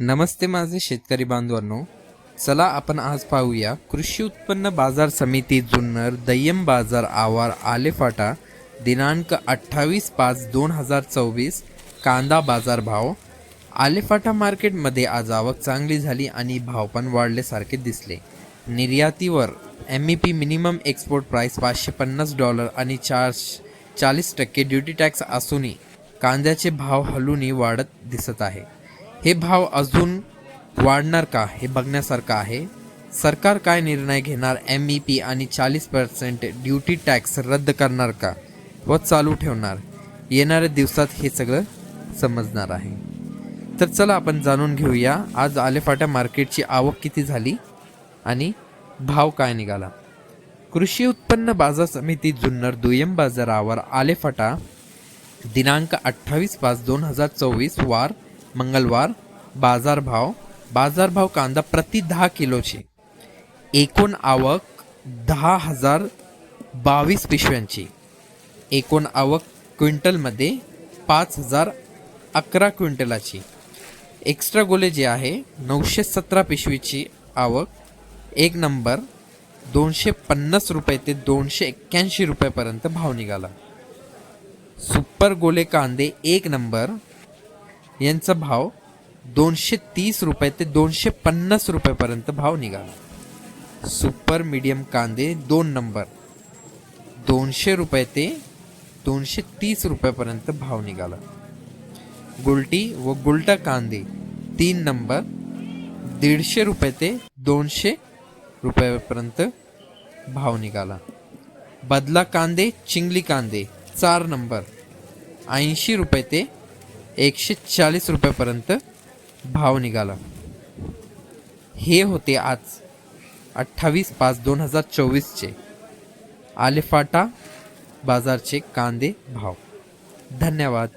नमस्ते माझे शेतकरी बांधवांनो. चला आपण आज पाहूया. कृषी उत्पन्न बाजार समिती जुन्नर दय्यम बाजार आवार आलेफाटा दिनांक अठ्ठावीस पाच दोन हजार चोवीस कांदा बाजार भाव. आलेफाटा मार्केटमध्ये आज आवक चांगली झाली आणि भाव पण वाढल्यासारखे दिसले. निर्यातीवर M E P minimum export price पाचशे पन्नास डॉलर आणि चार चाळीस टक्के ड्युटी टॅक्स असूनही कांद्याचे भाव हलूनही वाढत दिसत आहे. हे भाव अजून वाढणार का हे बघण्यासारखं आहे. सरकार काय निर्णय घेणार? एम ई पी आणि चाळीस पर्सेंट ड्युटी टॅक्स रद्द करणार का? व चालू ठेवणार? येणाऱ्या दिवसात हे सगळं समजणार आहे. तर चला आपण जाणून घेऊया आज आलेफाटा मार्केटची आवक किती झाली आणि भाव काय निघाला? कृषी उत्पन्न बाजार समिती जुन्नर दुय्यम बाजारावर आलेफाटा दिनांक अठ्ठावीस पाच दोन हजार चोवीस वार मंगळवार बाजारभाव बाजारभाव कांदा प्रति दहा किलोची. एकूण आवक दहा हजार बावीस पिशव्यांची. एकूण आवक क्विंटलमध्ये पाच हजार अकरा क्विंटलाची. एक्स्ट्रा गोले जे आहे नऊशे सतरा पिशवीची आवक. एक नंबर दोनशे पन्नास रुपये ते दोनशे एक्क्याऐंशी रुपयापर्यंत भाव निघाला. सुपर गोले कांदे एक नंबर यांचा भाव दोनशे तीस रुपये ते दोनशे पन्नास रुपयापर्यंत भाव निघाला. सुपर मीडियम कांदे दोन नंबर. दोनशे रुपये ते दोनशे तीस रुपयापर्यंत भाव निघाला. गुलटी व गुलटा कांदे तीन नंबर. दीडशे रुपये ते दोनशे रुपयापर्यंत भाव निघाला. बदला कांदे चिंगली कांदे चार नंबर. ऐंशी रुपये ते एकशे चाळीस रुपयापर्यंत भाव निघाला. हे होते आज अठ्ठावीस पाच दोन हजार चोवीसचे आलेफाटा बाजारचे कांदे भाव. धन्यवाद.